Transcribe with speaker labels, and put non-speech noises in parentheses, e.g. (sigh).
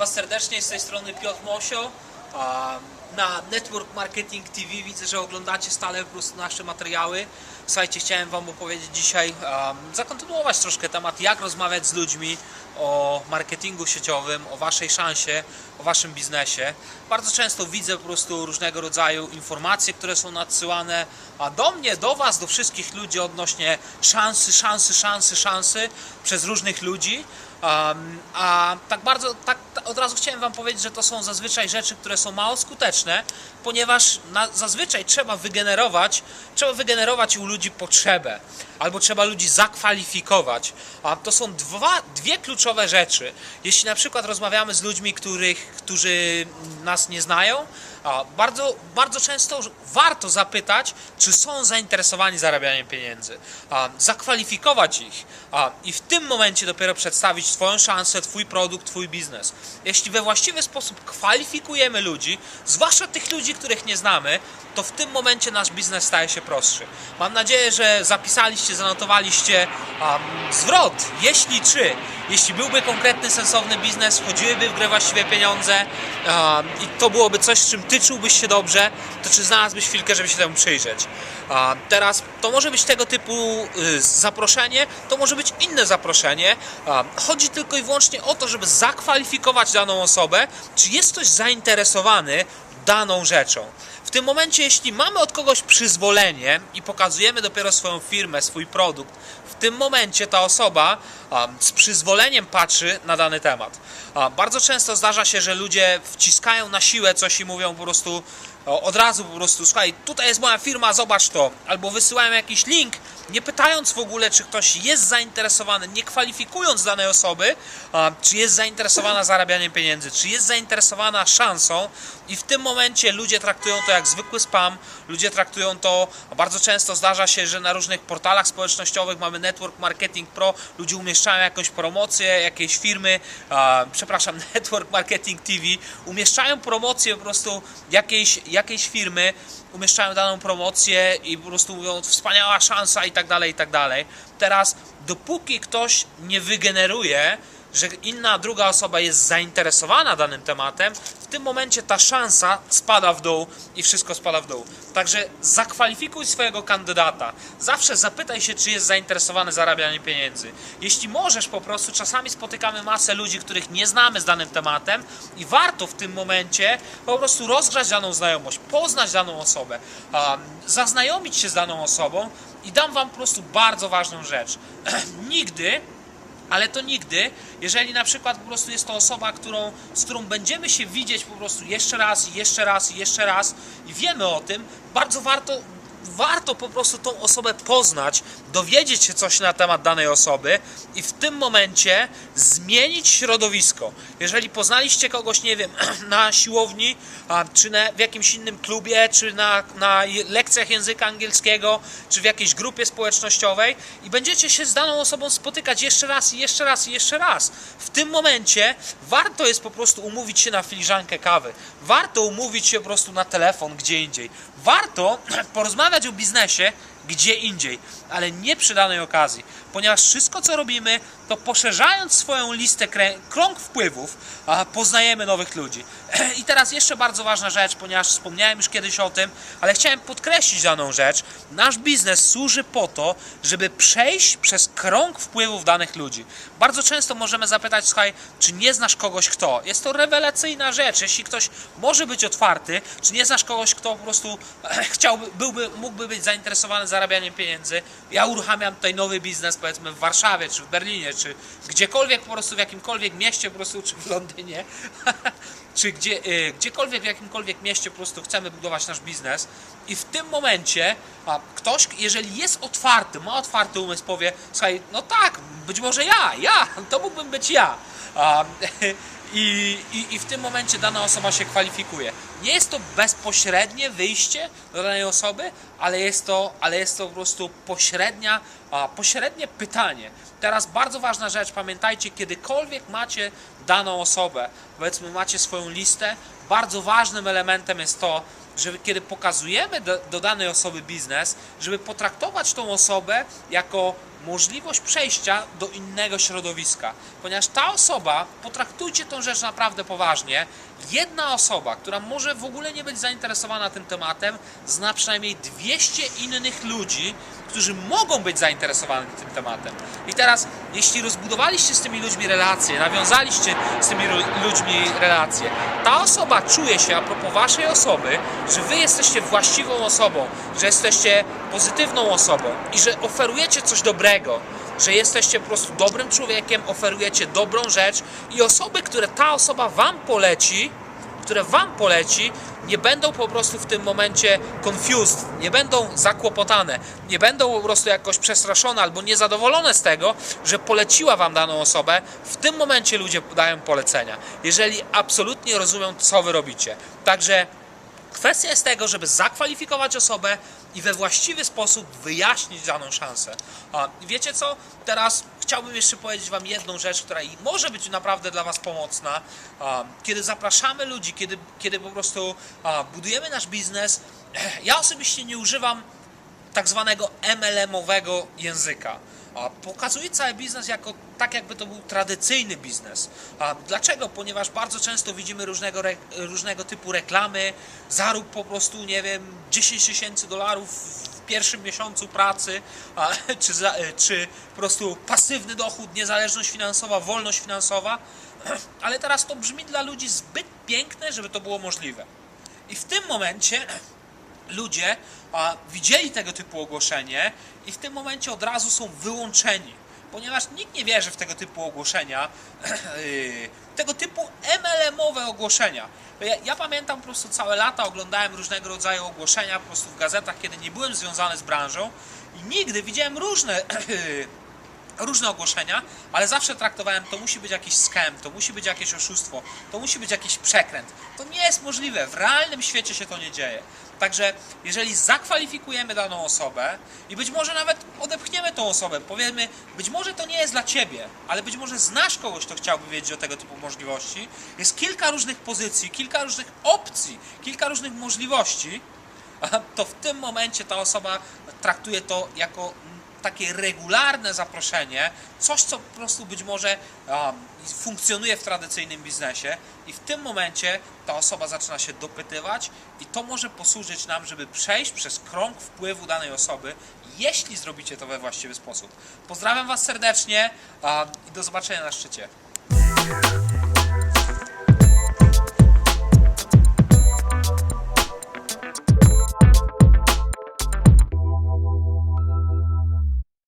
Speaker 1: Was serdecznie, z tej strony Piotr Mosio. Na Network Marketing TV widzę, że oglądacie stale nasze materiały. Słuchajcie, chciałem Wam opowiedzieć dzisiaj, zakontynuować troszkę temat, jak rozmawiać z ludźmi o marketingu sieciowym, o Waszej szansie, o Waszym biznesie. Bardzo często widzę po prostu różnego rodzaju informacje, które są nadsyłane do mnie, do Was, do wszystkich ludzi odnośnie szansy, szansy, szansy, szansy przez różnych ludzi. A tak bardzo, tak ta- od razu chciałem Wam powiedzieć, że to są zazwyczaj rzeczy, które są mało skuteczne, ponieważ na, zazwyczaj trzeba wygenerować, trzeba wygenerować u ludzi potrzebę, albo trzeba ludzi zakwalifikować. A to są dwa, dwie kluczowe rzeczy. Jeśli na przykład rozmawiamy z ludźmi, których, którzy nas nie znają, a bardzo, bardzo często warto zapytać, czy są zainteresowani zarabianiem pieniędzy, a, zakwalifikować ich a, i w tym momencie dopiero przedstawić Twoją szansę, Twój produkt, Twój biznes. Jeśli we właściwy sposób kwalifikujemy ludzi, zwłaszcza tych ludzi, których nie znamy, to w tym momencie nasz biznes staje się prostszy. Mam nadzieję, że zapisaliście, zanotowaliście um, zwrot, jeśli czy, jeśli byłby konkretny, sensowny biznes, wchodziłyby w grę właściwie pieniądze um, i to byłoby coś, z czym ty czułbyś się dobrze, to czy znalazłbyś chwilkę, żeby się temu przyjrzeć? Um, teraz to może być tego typu y, zaproszenie, to może być inne zaproszenie. Um, chodzi tylko i wyłącznie o to, żeby zakwalifikować daną osobę, czy jest ktoś zainteresowany daną rzeczą. W tym momencie, jeśli mamy od kogoś przyzwolenie i pokazujemy dopiero swoją firmę, swój produkt, tym momencie ta osoba um, z przyzwoleniem patrzy na dany temat. Bardzo często zdarza się, że ludzie wciskają na siłę coś i mówią po prostu od razu po prostu, słuchaj, tutaj jest moja firma, zobacz to, albo wysyłają jakiś link, nie pytając w ogóle, czy ktoś jest zainteresowany, nie kwalifikując danej osoby, czy jest zainteresowana zarabianiem pieniędzy, czy jest zainteresowana szansą. I w tym momencie ludzie traktują to jak zwykły spam, ludzie traktują to, bardzo często zdarza się, że na różnych portalach społecznościowych mamy Network Marketing Pro, ludzie umieszczają jakąś promocję, jakiejś firmy, przepraszam, (laughs) Network Marketing TV, umieszczają promocję po prostu jakiejś firmy, umieszczają daną promocję i po prostu mówią wspaniała szansa i tak dalej, i tak dalej. Teraz, dopóki ktoś nie wygeneruje, że inna, druga osoba jest zainteresowana danym tematem, w tym momencie ta szansa spada w dół i wszystko spada w dół. Także zakwalifikuj swojego kandydata. Zawsze zapytaj się, czy jest zainteresowany zarabianiem pieniędzy. Jeśli możesz po prostu, czasami spotykamy masę ludzi, których nie znamy z danym tematem i warto w tym momencie po prostu rozgrzać daną znajomość, poznać daną osobę, um, zaznajomić się z daną osobą i dam Wam po prostu bardzo ważną rzecz. (clears throat) Nigdy ale to nigdy, jeżeli na przykład po prostu jest to osoba, którą, z którą będziemy się widzieć po prostu jeszcze raz, jeszcze raz, jeszcze raz i wiemy o tym, bardzo warto, warto po prostu tą osobę poznać, dowiedzieć się coś na temat danej osoby i w tym momencie zmienić środowisko. Jeżeli poznaliście kogoś, nie wiem, (clears throat) na siłowni, czy na, w jakimś innym klubie, czy na, na lekcjach języka angielskiego, czy w jakiejś grupie społecznościowej i będziecie się z daną osobą spotykać jeszcze raz i jeszcze raz i jeszcze raz. W tym momencie warto jest po prostu umówić się na filiżankę kawy. Warto umówić się po prostu na telefon gdzie indziej. Warto (clears throat) porozmawiać o biznesie gdzie indziej, ale nie przy danej okazji, ponieważ wszystko co robimy, to poszerzając swoją listę, krąg wpływów, poznajemy nowych ludzi. (clears throat) I teraz jeszcze bardzo ważna rzecz, ponieważ wspomniałem już kiedyś o tym, ale chciałem podkreślić daną rzecz. Nasz biznes służy po to, żeby przejść przez krąg wpływów danych ludzi. Bardzo często możemy zapytać, słuchaj, czy nie znasz kogoś kto? Jest to rewelacyjna rzecz. Jeśli ktoś może być otwarty, czy nie znasz kogoś, kto po prostu (clears throat) chciałby, byłby, mógłby być zainteresowany zarabianiem pieniędzy. Ja uruchamiam tutaj nowy biznes, powiedzmy w Warszawie, czy w Berlinie, czy gdziekolwiek po prostu w jakimkolwiek mieście po prostu, czy w Londynie, (laughs) czy gdzie, y, gdziekolwiek w jakimkolwiek mieście po prostu chcemy budować nasz biznes i w tym momencie a, ktoś, jeżeli jest otwarty, ma otwarty umysł, powie, słuchaj, no tak, być może ja, ja, (laughs) to mógłbym być ja. A, (laughs) i, i, I w tym momencie dana osoba się kwalifikuje. Nie jest to bezpośrednie wyjście do danej osoby, ale jest to, ale jest to po prostu pośrednia, a, pośrednie pytanie. Teraz bardzo ważna rzecz, pamiętajcie, kiedykolwiek macie daną osobę, powiedzmy macie swoją listę, bardzo ważnym elementem jest to, żeby kiedy pokazujemy do, do danej osoby biznes, żeby potraktować tą osobę jako możliwość przejścia do innego środowiska. Ponieważ ta osoba, potraktujcie tą rzecz naprawdę poważnie, jedna osoba, która może w ogóle nie być zainteresowana tym tematem, zna przynajmniej 200 innych ludzi, którzy mogą być zainteresowani tym tematem. I teraz, jeśli rozbudowaliście z tymi ludźmi relacje, nawiązaliście z tymi ludźmi relacje, ta osoba czuje się, a propos waszej osoby, że wy jesteście właściwą osobą, że jesteście pozytywną osobą i że oferujecie coś dobrego, że jesteście po prostu dobrym człowiekiem, oferujecie dobrą rzecz i osoby, które ta osoba wam poleci, które wam poleci, nie będą po prostu w tym momencie confused, nie będą zakłopotane, nie będą po prostu jakoś przestraszone albo niezadowolone z tego, że poleciła wam daną osobę. W tym momencie ludzie dają polecenia, jeżeli absolutnie rozumią, co wy robicie. Także Kwestia jest tego, żeby zakwalifikować osobę i we właściwy sposób wyjaśnić daną szansę. A, wiecie co? Teraz chciałbym jeszcze powiedzieć Wam jedną rzecz, która może być naprawdę dla Was pomocna. Kiedy zapraszamy ludzi, kiedy, kiedy po prostu budujemy nasz biznes, (clears throat) ja osobiście nie używam tak zwanego MLM-owego języka. Pokazuje cały biznes jako tak, jakby to był tradycyjny biznes. Dlaczego? Ponieważ bardzo często widzimy różnego, różnego typu reklamy, zarób po prostu, nie wiem, 10 tysięcy dolarów pierwszym miesiącu pracy, a, (laughs) czy, za, czy po prostu pasywny dochód, niezależność finansowa, wolność finansowa. (clears throat) Ale teraz to brzmi dla ludzi zbyt piękne, żeby to było możliwe. I w tym momencie (clears throat) ludzie a, widzieli tego typu ogłoszenie i w tym momencie od razu są wyłączeni, ponieważ nikt nie wierzy w tego typu ogłoszenia, yy, (clears throat) tego typu MLM-owe ogłoszenia. Ja, ja pamiętam po prostu całe lata oglądałem różnego rodzaju ogłoszenia po prostu w gazetach, kiedy nie byłem związany z branżą i nigdy widziałem różne (clears throat) różne ogłoszenia, ale zawsze traktowałem, to musi być jakiś scam, to musi być jakieś oszustwo, to musi być jakiś przekręt. To nie jest możliwe, w realnym świecie się to nie dzieje. Także jeżeli zakwalifikujemy daną osobę i być może nawet odepchniemy tą osobę, powiemy, być może to nie jest dla ciebie, ale być może znasz kogoś, kto chciałby wiedzieć o tego typu możliwości, jest kilka różnych pozycji, kilka różnych opcji, kilka różnych możliwości, to w tym momencie ta osoba traktuje to jako takie regularne zaproszenie, coś co po prostu być może um, funkcjonuje w tradycyjnym biznesie i w tym momencie ta osoba zaczyna się dopytywać i to może posłużyć nam, żeby przejść przez krąg wpływu danej osoby, jeśli zrobicie to we właściwy sposób. Pozdrawiam Was serdecznie i do zobaczenia na szczycie.